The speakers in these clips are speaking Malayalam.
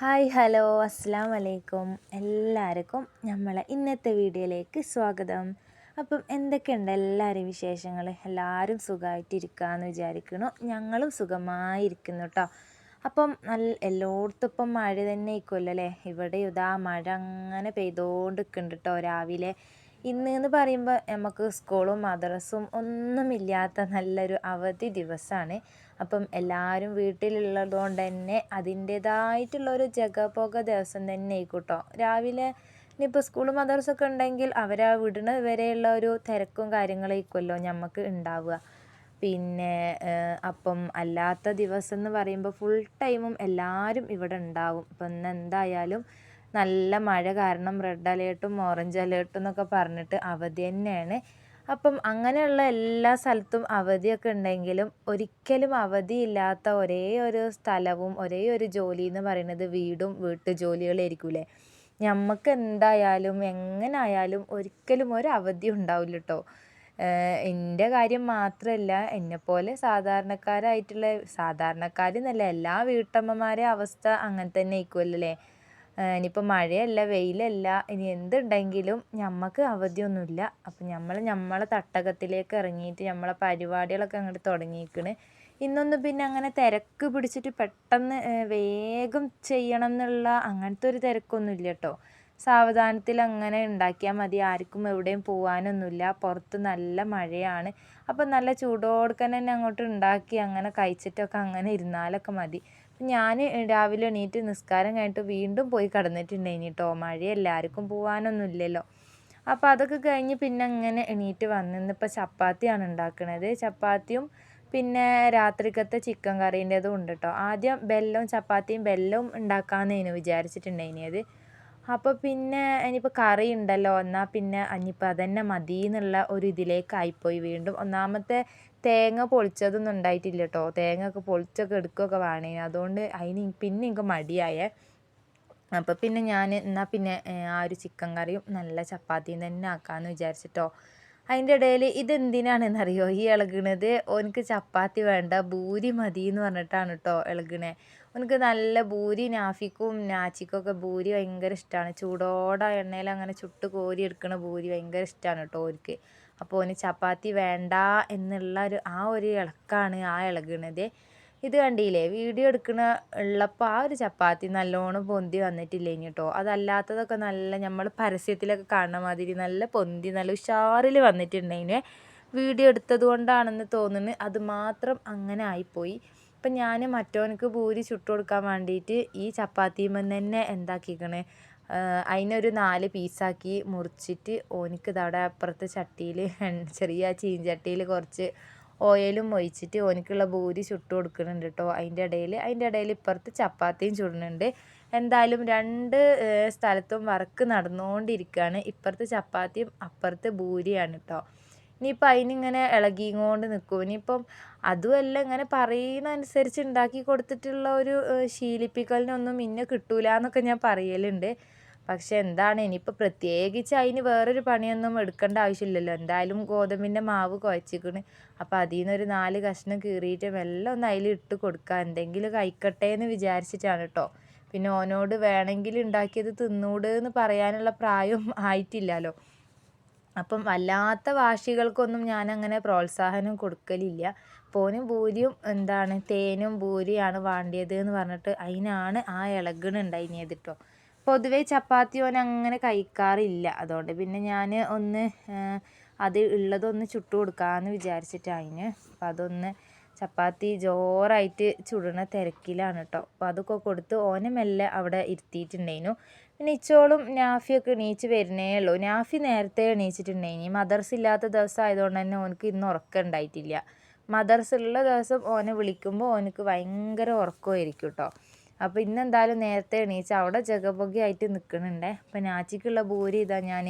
ഹായ് ഹലോ അസ്സാം വലൈക്കും എല്ലാവർക്കും നമ്മളെ ഇന്നത്തെ വീഡിയോയിലേക്ക് സ്വാഗതം. അപ്പം എന്തൊക്കെയുണ്ട് എല്ലാവരും വിശേഷങ്ങൾ? എല്ലാവരും സുഖമായിട്ടിരിക്കുകയെന്ന് വിചാരിക്കുന്നു. ഞങ്ങളും സുഖമായിരിക്കുന്നു കേട്ടോ അപ്പം നല്ല എല്ലായിടത്തും ഇപ്പം മഴ തന്നെ ആയിക്കുമല്ലോ അല്ലേ? ഇവിടെ ഇതാ മഴ അങ്ങനെ പെയ്തുകൊണ്ട് നിൽക്കുന്നുണ്ട് കേട്ടോ രാവിലെ. ഇന്ന് എന്ന് പറയുമ്പോൾ നമുക്ക് സ്കൂളും മദ്രസും ഒന്നുമില്ലാത്ത നല്ലൊരു അവധി ദിവസമാണ്. അപ്പം എല്ലാവരും വീട്ടിലുള്ളത് കൊണ്ട് തന്നെ അതിന്റേതായിട്ടുള്ളൊരു ജഗപോക ദിവസം തന്നെ ആയിക്കോട്ടോ രാവിലെ ഇനിയിപ്പോൾ സ്കൂളും മദ്രസൊക്കെ ഉണ്ടെങ്കിൽ അവരെ വിടണ വരെയുള്ള ഒരു തിരക്കും കാര്യങ്ങളായിരിക്കുമല്ലോ നമുക്ക് ഉണ്ടാവുക. പിന്നെ അപ്പം അല്ലാത്ത ദിവസം എന്ന് പറയുമ്പോൾ ഫുൾ ടൈമും എല്ലാവരും ഇവിടെ ഉണ്ടാവും. അപ്പം ഇന്ന് എന്തായാലും നല്ല മഴ കാരണം റെഡ് അലേർട്ടും ഓറഞ്ച് അലേർട്ടും എന്നൊക്കെ പറഞ്ഞിട്ട് അവധി തന്നെയാണ്. അപ്പം അങ്ങനെയുള്ള എല്ലാ സ്ഥലത്തും അവധിയൊക്കെ ഉണ്ടെങ്കിലും ഒരിക്കലും അവധിയില്ലാത്ത ഒരേ ഒരു സ്ഥലവും ഒരേ ഒരു ജോലി എന്ന് പറയുന്നത് വീടും വീട്ടു ജോലികളായിരിക്കൂലേ നമുക്ക് എന്തായാലും എങ്ങനായാലും ഒരിക്കലും ഒരു അവധി ഉണ്ടാവില്ല കേട്ടോ എന്റെ കാര്യം മാത്രമല്ല എന്നെപ്പോലെ സാധാരണക്കാരായിട്ടുള്ള സാധാരണക്കാരെന്നല്ല എല്ലാ വീട്ടമ്മമാരെ അവസ്ഥ അങ്ങനെ തന്നെ ആയിരിക്കുമല്ലോ അല്ലേ? ഇനിയിപ്പോൾ മഴയല്ല വെയിലല്ല ഇനി എന്തുണ്ടെങ്കിലും ഞമ്മക്ക് അവധിയൊന്നുമില്ല. അപ്പം നമ്മൾ നമ്മളെ തട്ടകത്തിലേക്ക് ഇറങ്ങിയിട്ട് നമ്മളെ പരിപാടികളൊക്കെ അങ്ങോട്ട് തുടങ്ങിയിരിക്കണ് ഇന്നൊന്നും പിന്നെ അങ്ങനെ തിരക്ക് പിടിച്ചിട്ട് പെട്ടെന്ന് വേഗം ചെയ്യണം എന്നുള്ള അങ്ങനത്തെ ഒരു തിരക്കൊന്നും ഇല്ല കേട്ടോ സാവധാനത്തിൽ അങ്ങനെ ഉണ്ടാക്കിയാൽ മതി. ആർക്കും എവിടെയും പോകാനൊന്നുമില്ല പുറത്ത് നല്ല മഴയാണ്. അപ്പം നല്ല ചൂടോടെ തന്നെ അങ്ങോട്ട് ഉണ്ടാക്കി അങ്ങനെ കഴിച്ചിട്ടൊക്കെ അങ്ങനെ ഇരുന്നാലൊക്കെ മതി. ഞാൻ രാവിലെ എണീറ്റ് നിസ്കാരം കഴിഞ്ഞിട്ട് വീണ്ടും പോയി കിടന്നിട്ടുണ്ടായിനി കേട്ടോ മഴ എല്ലാവർക്കും പോകാനൊന്നും ഇല്ലല്ലോ അപ്പോൾ അതൊക്കെ കഴിഞ്ഞ് പിന്നെ അങ്ങനെ എണീറ്റ് വന്നിന്ന് ഇപ്പോൾ ചപ്പാത്തിയാണ് ഉണ്ടാക്കുന്നത് ചപ്പാത്തിയും പിന്നെ രാത്രിക്കത്തെ ചിക്കൻ കറീന്റെതും ഉണ്ട് കേട്ടോ ആദ്യം ബെല്ലവും ചപ്പാത്തിയും ബെല്ലവും ഉണ്ടാക്കാമെന്നേനു വിചാരിച്ചിട്ടുണ്ടായിനിയത് അപ്പോൾ പിന്നെ ഇനിയിപ്പോൾ കറി ഉണ്ടല്ലോ എന്നാൽ പിന്നെ ഇനിയിപ്പോൾ അതന്നെ മതി എന്നുള്ള ഒരു ഇതിലേക്കായിപ്പോയി വീണ്ടും. ഒന്നാമത്തെ തേങ്ങ പൊളിച്ചതൊന്നും ഉണ്ടായിട്ടില്ല കേട്ടോ തേങ്ങ ഒക്കെ പൊളിച്ചൊക്കെ എടുക്കുകയൊക്കെ വേണേ. അതുകൊണ്ട് അതിന് പിന്നെ എനിക്ക് മടിയായേ. അപ്പോൾ പിന്നെ ഞാൻ എന്നാൽ പിന്നെ ആ ഒരു ചിക്കൻ കറിയും നല്ല ചപ്പാത്തിയും തന്നെ ആക്കാമെന്ന് വിചാരിച്ചിട്ടോ. അതിന്റെ ഇടയിൽ ഇതെന്തിനാണെന്നറിയോ ഈ ഇളകണത്? ഓനക്ക് ചപ്പാത്തി വേണ്ട ഭൂരി മതി എന്ന് പറഞ്ഞിട്ടാണ് കേട്ടോ ഇളകണേ. ഓനക്ക് നല്ല ഭൂരി നാഫിക്കും നാച്ചിക്കും ഒക്കെ ഭൂരി ഭയങ്കര ഇഷ്ടമാണ് ചൂടോടെ എണ്ണയിൽ അങ്ങനെ ചുട്ട് കോരി എടുക്കണ ഭൂരി ഭയങ്കര ഇഷ്ടമാണ് കേട്ടോ ഓർക്ക് അപ്പോൾ ഓന് ചപ്പാത്തി വേണ്ട എന്നുള്ള ഒരു ആ ഒരു ഇളക്കാണ് ആ ഇളകണത്. ഇത് കണ്ടില്ലേ? വീഡിയോ എടുക്കണ ഉള്ളപ്പോൾ ആ ഒരു ചപ്പാത്തി നല്ലോണം പൊന്തി വന്നിട്ടില്ല കേട്ടോ അതല്ലാത്തതൊക്കെ നല്ല നമ്മൾ പരസ്യത്തിലൊക്കെ കാണുന്ന മാതിരി നല്ല പൊന്തി നല്ല ഉഷാറിൽ വന്നിട്ടുണ്ടെങ്കിൽ വീഡിയോ എടുത്തത് കൊണ്ടാണെന്ന് തോന്നുന്നു അത് മാത്രം അങ്ങനെ ആയിപ്പോയി. അപ്പം ഞാൻ മറ്റവനക്ക് പൂരി ചുട്ട് കൊടുക്കാൻ വേണ്ടിയിട്ട് ഈ ചപ്പാത്തിയും തന്നെ എന്താക്കിക്കണേ? അതിനൊരു നാല് പീസാക്കി മുറിച്ചിട്ട് ഓനിക്ക് ഇതവിടെ അപ്പുറത്തെ ചട്ടിയിൽ ചെറിയ ചീഞ്ചട്ടിയിൽ കുറച്ച് ഓയിലും ഒഴിച്ചിട്ട് ഓനിക്കുള്ള പൂരി ചുട്ട് കൊടുക്കുന്നുണ്ട് കേട്ടോ. അതിന്റെ ഇടയിൽ അതിന്റെ ഇടയിൽ ഇപ്പുറത്ത് ചപ്പാത്തിയും ചുടുന്നുണ്ട് എന്തായാലും രണ്ട് സ്ഥലത്തും വർക്ക് നടന്നുകൊണ്ടിരിക്കുകയാണ്. ഇപ്പുറത്ത് ചപ്പാത്തിയും അപ്പുറത്ത് ഭൂരിയാണ് കേട്ടോ. ഇനിയിപ്പോൾ അതിനിങ്ങനെ ഇളകിക്കൊണ്ട് നിൽക്കും ഇനിയിപ്പം അതുമല്ല ഇങ്ങനെ പറയുന്നതനുസരിച്ച് ഉണ്ടാക്കി കൊടുത്തിട്ടുള്ള ഒരു ശീലിപ്പിക്കലിനൊന്നും ഇന്നെ കിട്ടൂല എന്നൊക്കെ ഞാൻ പറയലുണ്ട്. പക്ഷെ എന്താണ് ഇനിയിപ്പോൾ പ്രത്യേകിച്ച് അതിന് വേറൊരു പണിയൊന്നും എടുക്കേണ്ട ആവശ്യമില്ലല്ലോ. എന്തായാലും ഗോതമ്പിന്റെ മാവ് കുഴച്ചിക്കണ്. അപ്പോൾ അതിൽ നിന്നൊരു നാല് കഷ്ണം കീറിയിട്ട് മെല്ലെ ഒന്ന് അതിൽ ഇട്ട് കൊടുക്കുക എന്തെങ്കിലും കഴിക്കട്ടെ എന്ന് വിചാരിച്ചിട്ടാണ് കേട്ടോ പിന്നെ ഓനോട് വേണമെങ്കിൽ ഉണ്ടാക്കിയത് തിന്നൂട് എന്ന് പറയാനുള്ള പ്രായം ആയിട്ടില്ലല്ലോ. അപ്പം അല്ലാത്ത വാശികൾക്കൊന്നും ഞാൻ അങ്ങനെ പ്രോത്സാഹനം കൊടുക്കലില്ല. പോനും ഭൂരിയും എന്താണ് തേനും ഭൂരിയാണ് വേണ്ടിയത് എന്ന് പറഞ്ഞിട്ട് അതിനാണ് ആ ഇളകണുണ്ടായിനിയത് കേട്ടോ പൊതുവേ ചപ്പാത്തി ഓൻ അങ്ങനെ കഴിക്കാറില്ല. അതുകൊണ്ട് പിന്നെ ഞാൻ ഒന്ന് അത് ഉള്ളതൊന്ന് ചുട്ടു കൊടുക്കാമെന്ന് വിചാരിച്ചിട്ടായിന് അപ്പം അതൊന്ന് ചപ്പാത്തി ജോറായിട്ട് ചുടണ തിരക്കിലാണ് കേട്ടോ അപ്പോൾ അതൊക്കെ കൊടുത്ത് ഓനെ മെല്ലെ അവിടെ ഇരുത്തിയിട്ടുണ്ടായിരുന്നു പിന്നെ ഇച്ചോളും നാഫിയൊക്കെ എണീച്ച് വരുന്നേ ഉള്ളൂ. നാഫി നേരത്തെ എണീച്ചിട്ടുണ്ടായിനി മദർസ് ഇല്ലാത്ത ദിവസം ആയതുകൊണ്ട് തന്നെ ഓനക്ക് ഇന്ന് ഉറക്കം ഉണ്ടായിട്ടില്ല. മദർസ് ഉള്ള ദിവസം ഓനെ വിളിക്കുമ്പോൾ ഓനക്ക് ഭയങ്കര ഉറക്കമായിരിക്കും കേട്ടോ അപ്പോൾ ഇന്ന് എന്തായാലും നേരത്തെ എണീച്ച് അവിടെ ആയിട്ട് നിൽക്കുന്നുണ്ട് അപ്പോൾ നാച്ചിക്കുള്ള ഭൂരി ഇതാ ഞാൻ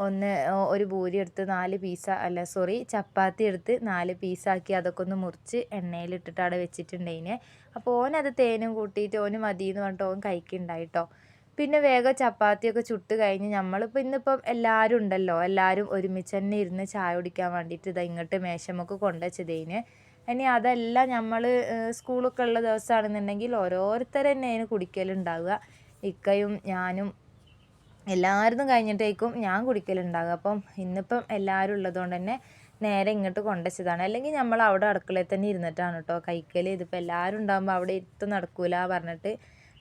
ഒന്ന് ഒരു ഭൂരി എടുത്ത് നാല് പീസ അല്ല സോറി ചപ്പാത്തി എടുത്ത് നാല് പീസാക്കി അതൊക്കെ ഒന്ന് മുറിച്ച് എണ്ണയിലിട്ടിട്ട് അവിടെ വെച്ചിട്ടുണ്ടെങ്കിൽ അപ്പോൾ ഓനത് തേനും കൂട്ടിയിട്ട് ഓന് മതി എന്ന് പറഞ്ഞിട്ട് ഓൻ കഴിക്കുന്നുണ്ടായിട്ടോ പിന്നെ വേഗം ചപ്പാത്തിയൊക്കെ ചുട്ട് കഴിഞ്ഞ് നമ്മളിപ്പോൾ ഇന്നിപ്പം എല്ലാവരും ഉണ്ടല്ലോ എല്ലാവരും ഒരുമിച്ച് തന്നെ ഇരുന്ന് ചായ കുടിക്കാൻ വേണ്ടിയിട്ട് ഇതാ ഇങ്ങോട്ട് മേശമൊക്കെ കൊണ്ടുവച്ചതേന് ഇനി അതെല്ലാം നമ്മൾ സ്കൂളൊക്കെ ഉള്ള ദിവസമാണെന്നുണ്ടെങ്കിൽ ഓരോരുത്തർ അതിന് കുടിക്കലുണ്ടാവുക. ഇക്കയും ഞാനും എല്ലാവരും കഴിഞ്ഞിട്ടേക്കും ഞാൻ കുടിക്കലുണ്ടാവുക. അപ്പം ഇന്നിപ്പം എല്ലാവരും ഉള്ളതുകൊണ്ട് തന്നെ നേരെ ഇങ്ങോട്ട് കൊണ്ടുവച്ചതാണ് അല്ലെങ്കിൽ നമ്മൾ അവിടെ അടുക്കളയിൽ തന്നെ ഇരുന്നിട്ടാണ് കേട്ടോ കഴിക്കൽ ഇതിപ്പോൾ എല്ലാവരും ഉണ്ടാകുമ്പോൾ അവിടെ ഇരുത്തും നടക്കൂല പറഞ്ഞിട്ട്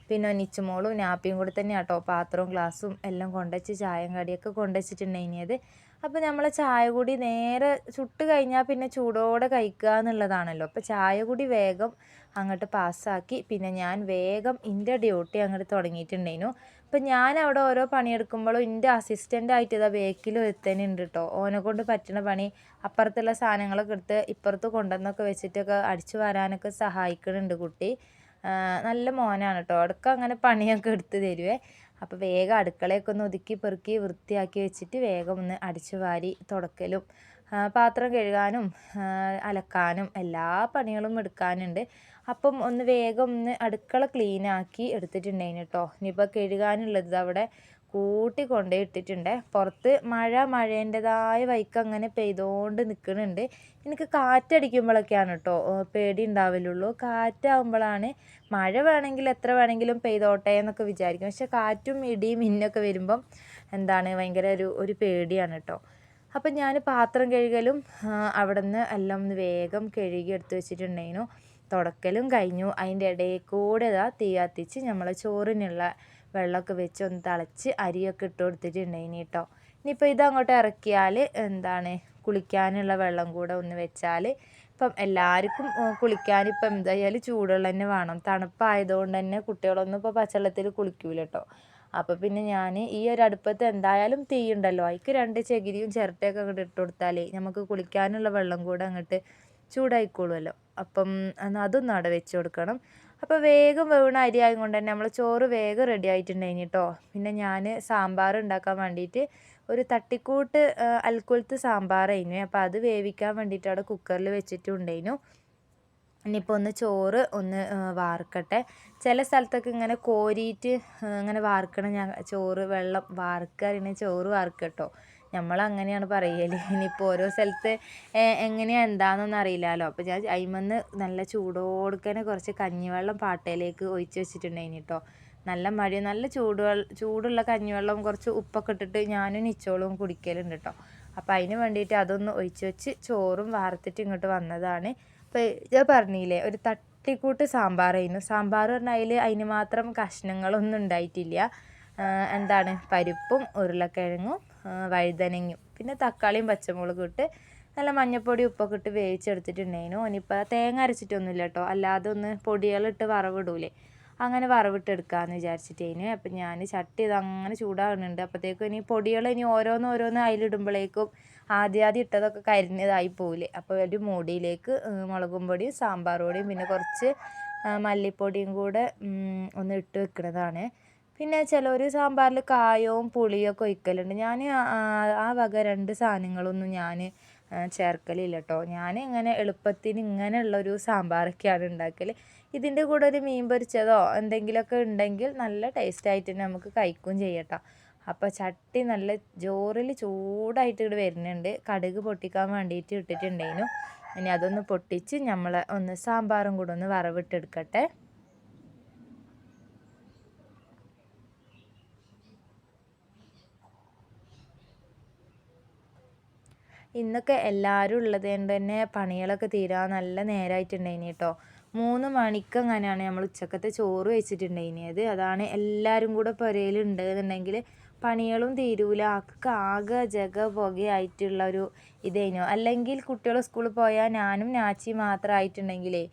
പിന്നെ നിച്ചുമോളും നാപ്പിയും കൂടി തന്നെ കേട്ടോ പാത്രവും ഗ്ലാസ്സും എല്ലാം കൊണ്ടുവച്ച് ചായയും കടിയൊക്കെ കൊണ്ടുവച്ചിട്ടുണ്ടായിനിയത് അപ്പോൾ നമ്മൾ ചായ കൂടി നേരെ ചുട്ട് കഴിഞ്ഞാൽ പിന്നെ ചൂടോടെ കഴിക്കുക എന്നുള്ളതാണല്ലോ. അപ്പോൾ ചായ കൂടി വേഗം അങ്ങോട്ട് പാസ്സാക്കി പിന്നെ ഞാൻ വേഗം എന്റെ ഡ്യൂട്ടി അങ്ങോട്ട് തുടങ്ങിയിട്ടുണ്ടായിരുന്നു അപ്പം ഞാൻ അവിടെ ഓരോ പണിയെടുക്കുമ്പോഴും എന്റെ അസിസ്റ്റന്റ് ആയിട്ട് ഇതാ ബേക്കിൽ ഒരുത്തനുണ്ട് കേട്ടോ ഓനെ കൊണ്ട് പറ്റുന്ന പണി അപ്പുറത്തുള്ള സാധനങ്ങളൊക്കെ എടുത്ത് ഇപ്പുറത്ത് കൊണ്ടുവന്നൊക്കെ വെച്ചിട്ടൊക്കെ അടിച്ചു വരാനൊക്കെ സഹായിക്കുന്നുണ്ട് കുട്ടി. നല്ല മോനാണ് കേട്ടോ അടുക്ക അങ്ങനെ പണിയൊക്കെ എടുത്ത് തരുവേ. അപ്പോൾ വേഗം അടുക്കളയൊക്കെ ഒന്ന് ഒതുക്കി പെറുക്കി വൃത്തിയാക്കി വെച്ചിട്ട് വേഗം ഒന്ന് അടിച്ചു വാരി തുടക്കലും പാത്രം കഴുകാനും അലക്കാനും എല്ലാ പണികളും എടുക്കാനുണ്ട്. അപ്പം ഒന്ന് വേഗം ഒന്ന് അടുക്കള ക്ലീനാക്കി എടുത്തിട്ടുണ്ടായിന് കേട്ടോ ഇനിയിപ്പോൾ കഴുകാനുള്ളത് അവിടെ കൂട്ടി കൊണ്ടേ ഇട്ടിട്ടുണ്ട് പുറത്ത് മഴ മഴേന്റെതായ വൈക്ക് അങ്ങനെ പെയ്തുകൊണ്ട് നിൽക്കുന്നുണ്ട് എനിക്ക് കാറ്റടിക്കുമ്പോഴൊക്കെയാണ് കേട്ടോ പേടി ഉണ്ടാവലുള്ളൂ കാറ്റാവുമ്പോഴാണ് മഴ വേണമെങ്കിൽ എത്ര വേണമെങ്കിലും പെയ്തോട്ടെ എന്നൊക്കെ വിചാരിക്കും. പക്ഷെ കാറ്റും ഇടിയും മിന്നൊക്കെ വരുമ്പം എന്താണ് ഭയങ്കര ഒരു ഒരു പേടിയാണ് കേട്ടോ അപ്പം ഞാൻ പാത്രം കഴുകലും അവിടെ നിന്ന് എല്ലാം ഒന്ന് വേഗം കഴുകി എടുത്ത് വെച്ചിട്ടുണ്ടായിരുന്നു. തുടക്കലും കഴിഞ്ഞു. അതിന്റെ ഇടയിൽ കൂടെ ഇതാ തീ കത്തിച്ച് നമ്മൾ ചോറിനുള്ള വെള്ളമൊക്കെ വെച്ച് ഒന്ന് തിളച്ച് അരിയൊക്കെ ഇട്ട് കൊടുത്തിട്ടുണ്ടായിനി കേട്ടോ ഇനിയിപ്പോൾ ഇതങ്ങോട്ട് ഇറക്കിയാൽ എന്താണ്? കുളിക്കാനുള്ള വെള്ളം കൂടെ ഒന്ന് വെച്ചാൽ ഇപ്പം എല്ലാവർക്കും കുളിക്കാൻ ഇപ്പം എന്തായാലും ചൂടുള്ള തന്നെ വേണം. തണുപ്പായതുകൊണ്ട് തന്നെ കുട്ടികളൊന്നും ഇപ്പോൾ പച്ചവെള്ളത്തിൽ കുളിക്കൂല കേട്ടോ അപ്പോൾ പിന്നെ ഞാൻ ഈ ഒരു അടുപ്പത്ത് എന്തായാലും തീ ഉണ്ടല്ലോ. അതിക്ക് രണ്ട് ചകിരിയും ചിരട്ടയൊക്കെ അങ്ങോട്ട് ഇട്ട് കൊടുത്താലേ നമുക്ക് കുളിക്കാനുള്ള വെള്ളം കൂടെ അങ്ങോട്ട് ചൂടായിക്കോളുമല്ലോ അപ്പം അതൊന്നും അവിടെ വെച്ച് കൊടുക്കണം. അപ്പോൾ വേഗം വേവണ അരി ആയതുകൊണ്ട് തന്നെ നമ്മൾ ചോറ് വേഗം റെഡി ആയിട്ടുണ്ടായിന് കേട്ടോ പിന്നെ ഞാൻ സാമ്പാർ ഉണ്ടാക്കാൻ വേണ്ടിയിട്ട് ഒരു തട്ടിക്കൂട്ട് അൽക്കുലത്ത് സാമ്പാറായിരുന്നു അപ്പോൾ അത് വേവിക്കാൻ വേണ്ടിയിട്ട് അവിടെ കുക്കറിൽ വെച്ചിട്ടുണ്ടായിരുന്നു ഇനിയിപ്പോൾ ഒന്ന് ചോറ് ഒന്ന് വാർക്കട്ടെ. ചില സ്ഥലത്തൊക്കെ ഇങ്ങനെ കോരിയിട്ട് ഇങ്ങനെ വാർക്കണം ഞാൻ ചോറ് വെള്ളം വാർക്കുക ചോറ് വാർക്കട്ടോ നമ്മൾ അങ്ങനെയാണ് പറയൽ ഇനിയിപ്പോൾ ഓരോ സ്ഥലത്ത് എങ്ങനെയാണ് എന്താണെന്നൊന്നും അറിയില്ലല്ലോ അപ്പോൾ ഞാൻ അതിന്മേന്ന് നല്ല ചൂടോടുക്കനെ കുറച്ച് കഞ്ഞിവെള്ളം പാട്ടയിലേക്ക് ഒഴിച്ച് വെച്ചിട്ടുണ്ടായിന് കേട്ടോ നല്ല മഴ നല്ല ചൂട് ചൂടുള്ള കഞ്ഞിവെള്ളം കുറച്ച് ഉപ്പൊക്കെ ഇട്ടിട്ട് ഞാനും നിച്ചോളും കുടിക്കലുണ്ട് കേട്ടോ അപ്പോൾ അതിന് വേണ്ടിയിട്ട് അതൊന്ന് ഒഴിച്ച് വെച്ച് ചോറും വാർത്തിട്ട് ഇങ്ങോട്ട് വന്നതാണ്. അപ്പോൾ ഞാൻ പറഞ്ഞില്ലേ ഒരു തട്ടിക്കൂട്ട് സാമ്പാറായിരുന്നു. സാമ്പാർ പറഞ്ഞാൽ അതിൽ അതിന് മാത്രം കഷ്ണങ്ങളൊന്നും ഉണ്ടായിട്ടില്ല. എന്താണ്? പരിപ്പും ഉരുളക്കിഴങ്ങും വഴുതനങ്ങയും. പിന്നെ തക്കാളിയും പച്ചമുളകും ഇട്ട് നല്ല മഞ്ഞൾപ്പൊടി ഉപ്പൊക്കെ ഇട്ട് വേവിച്ചെടുത്തിട്ടുണ്ടായിരുന്നു. ഓനിപ്പോൾ തേങ്ങ അരച്ചിട്ടൊന്നുമില്ല കേട്ടോ. അല്ലാതെ ഒന്ന് പൊടികളിട്ട് വറവിടൂലേ. അങ്ങനെ വറവിട്ടെടുക്കാമെന്ന് വിചാരിച്ചിട്ടേനു. അപ്പം ഞാൻ ചട്ടി ഇത് അങ്ങനെ ചൂടാകുന്നുണ്ട് അപ്പോഴത്തേക്കും ഇനി പൊടികൾ ഇനി ഓരോന്ന് ഓരോന്ന് അതിലിടുമ്പോഴേക്കും ആദ്യം ആദ്യം ഇട്ടതൊക്കെ കരിഞ്ഞതായി പോവില്ലേ അപ്പോൾ ഒരു മൂടിയിലേക്ക് മുളകും പൊടിയും സാമ്പാർ പൊടിയും പിന്നെ കുറച്ച് മല്ലിപ്പൊടിയും കൂടെ ഒന്ന് ഇട്ട് വെക്കുന്നതാണ് പിന്നെ ചിലർ സാമ്പാറിൽ കായവും പുളിയൊക്കെ ഒഴിക്കലുണ്ട്. ഞാൻ ആ വക രണ്ട് സാധനങ്ങളൊന്നും ഞാൻ ചേർക്കലില്ല കേട്ടോ ഞാൻ ഇങ്ങനെ എളുപ്പത്തിന് ഇങ്ങനെയുള്ളൊരു സാമ്പാറൊക്കെയാണ് ഉണ്ടാക്കൽ ഇതിന്റെ കൂടെ ഒരു മീൻ പൊരിച്ചതോ എന്തെങ്കിലുമൊക്കെ ഉണ്ടെങ്കിൽ നല്ല ടേസ്റ്റായിട്ട് തന്നെ നമുക്ക് കഴിക്കുകയും ചെയ്യട്ടോ. അപ്പോൾ ചട്ടി നല്ല ജോറിൽ ചൂടായിട്ട് ഇവിടെ വരുന്നുണ്ട്. കടുക് പൊട്ടിക്കാൻ വേണ്ടിയിട്ട് ഇട്ടിട്ടുണ്ടായിരുന്നു ഇനി അതൊന്ന് പൊട്ടിച്ച് നമ്മൾ ഒന്ന് സാമ്പാറും കൂടെ ഒന്ന് വറവിട്ടെടുക്കട്ടെ. ഇന്നൊക്കെ എല്ലാവരും ഉള്ളത് കൊണ്ട് തന്നെ പണികളൊക്കെ തീരാൻ നല്ല നേരമായിട്ടുണ്ടായിനി കേട്ടോ മൂന്ന് മണിക്ക് അങ്ങനെയാണ് നമ്മൾ ഉച്ചക്കത്തെ ചോറ് വെച്ചിട്ടുണ്ടായിനിയത് അതാണ് എല്ലാവരും കൂടെ പുരയിലുണ്ട് എന്നുണ്ടെങ്കിൽ പണികളും തീരൂല. ഒക്കെ ആകെ ജഗ പുകയായിട്ടുള്ള ഒരു ഇതേനു. അല്ലെങ്കിൽ കുട്ടികൾ സ്കൂളിൽ പോയാൽ ഞാനും നാച്ചി മാത്രമായിട്ടുണ്ടെങ്കിലേ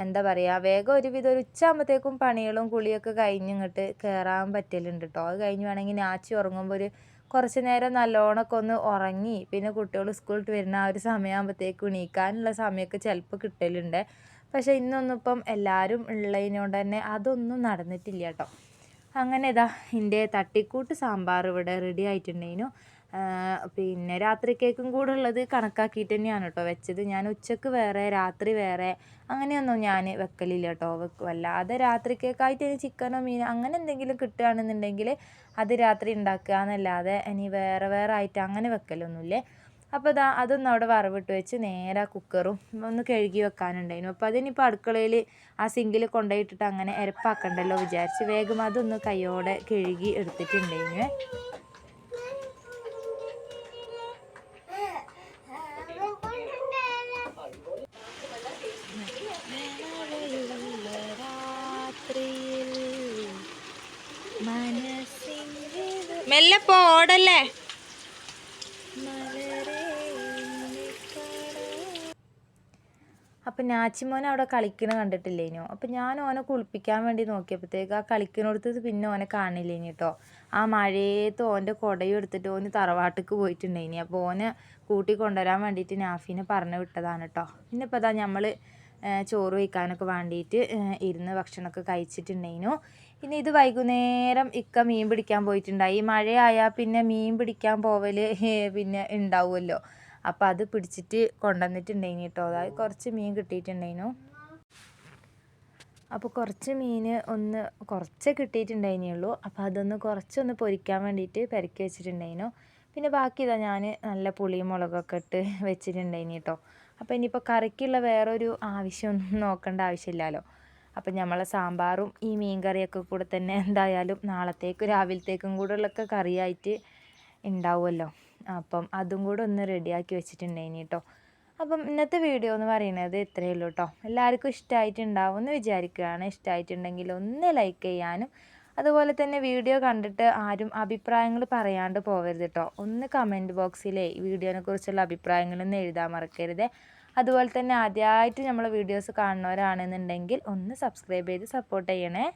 എന്താ പറയുക വേഗം ഒരുവിധം ഒരു ഉച്ചയാകുമ്പോഴത്തേക്കും പണികളും കുളിയൊക്കെ കഴിഞ്ഞ് ഇങ്ങോട്ട് കയറാൻ പറ്റലുണ്ട് കേട്ടോ അത് കഴിഞ്ഞ് വേണമെങ്കിൽ നാച്ചി ഉറങ്ങുമ്പോൾ ഒരു കുറച്ച് നേരം നല്ലോണമൊക്കെ ഒന്ന് ഉറങ്ങി. പിന്നെ കുട്ടികൾ സ്കൂളിൽ വരുന്ന ആ ഒരു സമയമാകുമ്പോഴത്തേക്ക് എണീക്കാനുള്ള സമയമൊക്കെ ചിലപ്പോൾ കിട്ടലുണ്ട്. പക്ഷേ ഇന്നൊന്നും ഇപ്പം എല്ലാവരും ഉള്ളതിനോണ്ട് തന്നെ അതൊന്നും നടന്നിട്ടില്ല കേട്ടോ. അങ്ങനെ ഇതാ എന്റെ തട്ടിക്കൂട്ട് സാമ്പാർ ഇവിടെ റെഡി ആയിട്ടുണ്ടായിരുന്നു പിന്നെ രാത്രിക്കേക്കും കൂടെ ഉള്ളത് കണക്കാക്കിയിട്ട് തന്നെയാണ് കേട്ടോ വെച്ചത്. ഞാൻ ഉച്ചയ്ക്ക് വേറെ രാത്രി വേറെ അങ്ങനെയൊന്നും ഞാൻ വെക്കലില്ല കേട്ടോ. വല്ലാതെ രാത്രിക്കേക്കായിട്ട് ഇനി ചിക്കനോ മീനോ അങ്ങനെ എന്തെങ്കിലും കിട്ടുകയാണെന്നുണ്ടെങ്കിൽ അത് രാത്രി ഉണ്ടാക്കുക എന്നല്ലാതെ ഇനി വേറെ വേറെ ആയിട്ട് അങ്ങനെ വെക്കലൊന്നുമില്ലേ. അപ്പോൾ ഇതാ അതൊന്നും അവിടെ വറവിട്ട് വെച്ച് നേരെ കുക്കറും ഒന്ന് കഴുകി വെക്കാനുണ്ടായിരുന്നു. അപ്പോൾ അതിനിപ്പോൾ അടുക്കളയിൽ ആ സിങ്കിൽ കൊണ്ടുപോയിട്ടിട്ട് അങ്ങനെ ഇരപ്പാക്കണ്ടല്ലോ വിചാരിച്ച് വേഗം അതൊന്ന് കൈയോടെ കഴുകി എടുത്തിട്ടുണ്ടായിരുന്നു. മെല്ലെ പോ ഓടല്ലേ? അപ്പം നാച്ചിമോൻ അവിടെ കളിക്കണ കണ്ടിട്ടില്ലേനോ? അപ്പം ഞാൻ ഓനെ കുളിപ്പിക്കാൻ വേണ്ടി നോക്കിയപ്പോഴത്തേക്ക് ആ കളിക്കണടുത്ത് പിന്നെ ഓനെ കാണില്ലേനി കേട്ടോ ആ മഴയത്ത് ഓന്റെ കുടയും എടുത്തിട്ട് ഓന് തറവാട്ടിക്ക് പോയിട്ടുണ്ടായിനി. അപ്പോൾ ഓനെ കൂട്ടി കൊണ്ടുവരാൻ വേണ്ടിയിട്ട് നാഫീനെ പറഞ്ഞു വിട്ടതാണ് കേട്ടോ പിന്നെ ഇപ്പോൾ അതാ ചോറ് വയ്ക്കാനൊക്കെ വേണ്ടിയിട്ട് ഇരുന്ന് ഭക്ഷണമൊക്കെ കഴിച്ചിട്ടുണ്ടായിരുന്നു പിന്നെ ഇത് വൈകുന്നേരം ഇക്ക മീൻ പിടിക്കാൻ പോയിട്ടുണ്ടായി. മഴയായാൽ പിന്നെ മീൻ പിടിക്കാൻ പോവൽ പിന്നെ ഉണ്ടാവുമല്ലോ അപ്പോൾ അത് പിടിച്ചിട്ട് കൊണ്ടുവന്നിട്ടുണ്ടായിന് കേട്ടോ അതായത് കുറച്ച് മീൻ കിട്ടിയിട്ടുണ്ടായിരുന്നു അപ്പോൾ കുറച്ച് മീൻ ഒന്ന് കുറച്ച് കിട്ടിയിട്ടുണ്ടായിനുള്ളൂ അപ്പോൾ അതൊന്ന് കുറച്ചൊന്ന് പൊരിക്കാൻ വേണ്ടിയിട്ട് പെരക്കി വെച്ചിട്ടുണ്ടായിരുന്നു പിന്നെ ബാക്കി ഇതാ ഞാൻ നല്ല പുളിയും മുളകൊക്കെ ഇട്ട് വെച്ചിട്ടുണ്ടായിന് കേട്ടോ അപ്പോൾ ഇനിയിപ്പോൾ കറിക്കുള്ള വേറൊരു ആവശ്യമൊന്നും നോക്കേണ്ട ആവശ്യമില്ലല്ലോ. അപ്പം നമ്മളെ സാമ്പാറും ഈ മീൻ കറിയൊക്കെ കൂടെ തന്നെ എന്തായാലും നാളത്തേക്കും രാവിലത്തേക്കും കൂടെയുള്ളൊക്കെ കറിയായിട്ട് ഉണ്ടാവുമല്ലോ അപ്പം അതും കൂടെ ഒന്ന് റെഡിയാക്കി വെച്ചിട്ടുണ്ടായിനി കേട്ടോ അപ്പം ഇന്നത്തെ വീഡിയോ എന്ന് പറയുന്നത് ഇത്രയേ ഉള്ളൂ കേട്ടോ എല്ലാവർക്കും ഇഷ്ടമായിട്ടുണ്ടാവും എന്ന് വിചാരിക്കുകയാണ്. ഇഷ്ടമായിട്ടുണ്ടെങ്കിൽ ഒന്ന് ലൈക്ക് ചെയ്യാനും അതുപോലെ തന്നെ വീഡിയോ കണ്ടിട്ട് ആരും അഭിപ്രായങ്ങൾ പറയാണ്ട് പോകരുത് കേട്ടോ ഒന്ന് കമന്റ് ബോക്സിലെ വീഡിയോനെ കുറിച്ചുള്ള അഭിപ്രായങ്ങളൊന്നും എഴുതാൻ മറക്കരുത്. അതുപോലെ തന്നെ ആദ്യമായിട്ട് നമ്മളെ വീഡിയോസ് കാണുന്നവരാണെന്നുണ്ടെങ്കിൽ ഒന്ന് സബ്സ്ക്രൈബ് ചെയ്ത് സപ്പോർട്ട് ചെയ്യണേ.